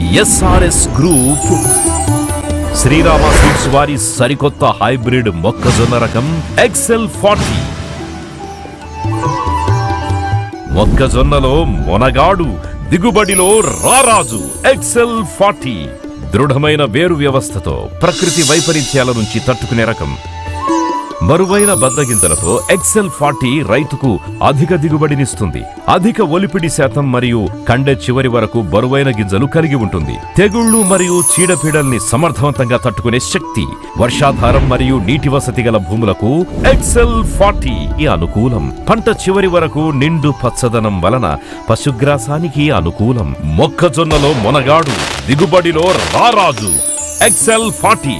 SRS group. Srirama seeds వారి సరికొత్త hybrid మొక్కజొన్న రకం ఎక్సెల్ ఫార్టీ. మొక్కజొన్నలో మొనగాడు దిగుబడిలో రారాజు ఎక్సెల్ ఫార్టీ. దృఢమైన వేరు వ్యవస్థతో ప్రకృతి వైపరీత్యాల నుంచి తట్టుకునే రకం. బరువైన బద్దగింజలతో ఎక్సెల్ ఫార్టీ రైతుకు అధిక దిగుబడినిస్తుంది. అధిక ఒలిపిడి శాతం మరియు కండె చివరి వరకు బరువైన గింజలు కలిగి ఉంటుంది. తెగుళ్ళు మరియు చీడపీడల్ని సమర్థవంతంగా తట్టుకునే శక్తి వర్షాధారం మరియు నీటి వసతి గల భూములకు ఎక్సెల్ ఫార్టీ అనుకూలం. పంట చివరి వరకు నిండు పచ్చదనం వలన పశుగ్రాసానికి అనుకూలం. మొక్కజొన్నలో మొనగాడు దిగుబడిలో రారాజు. XL forty